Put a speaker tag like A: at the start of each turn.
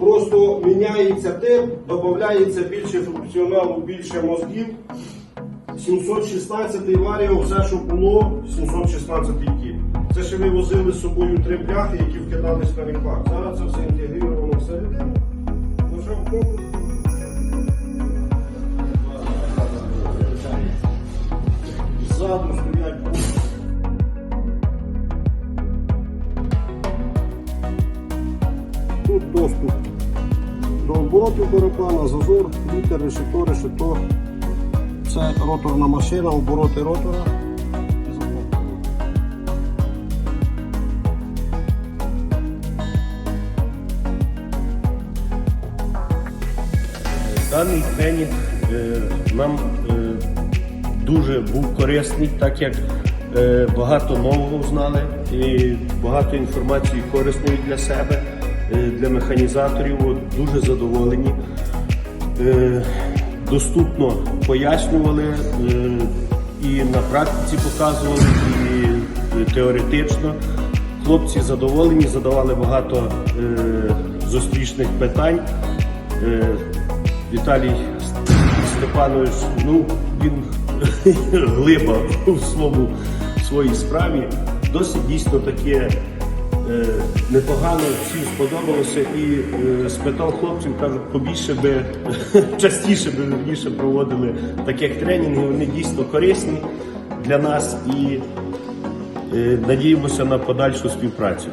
A: просто міняється тип, додається більше функціоналу, більше мозгів. 716 варіо, все, що було, 716 тип. Це ще ви возили з собою три бляхи, які вкидались на ріпак. Зараз це все інтегровано всередину. Нажав кнопку. Ззаду доступ до обороту барабана, зазор, літер, решето, решето. Це роторна машина, обороти ротора.
B: Даний тренінг е, нам е, дуже був корисний, так як е, багато нового знали і багато інформації корисної для себе, для механізаторів. Дуже задоволені. Е, Доступно пояснювали е, і на практиці показували, і е, теоретично. Хлопці задоволені, задавали багато е, зустрічних питань. Е, Віталій Степанович, ну він глиба в своєму своїй справі. Досить дійсно таке е, непогано, всім сподобалося. І е, спитав хлопців, кажуть, побільше би частіше би більше проводили таких тренінгів. Вони дійсно корисні для нас і е, надіємося на подальшу співпрацю.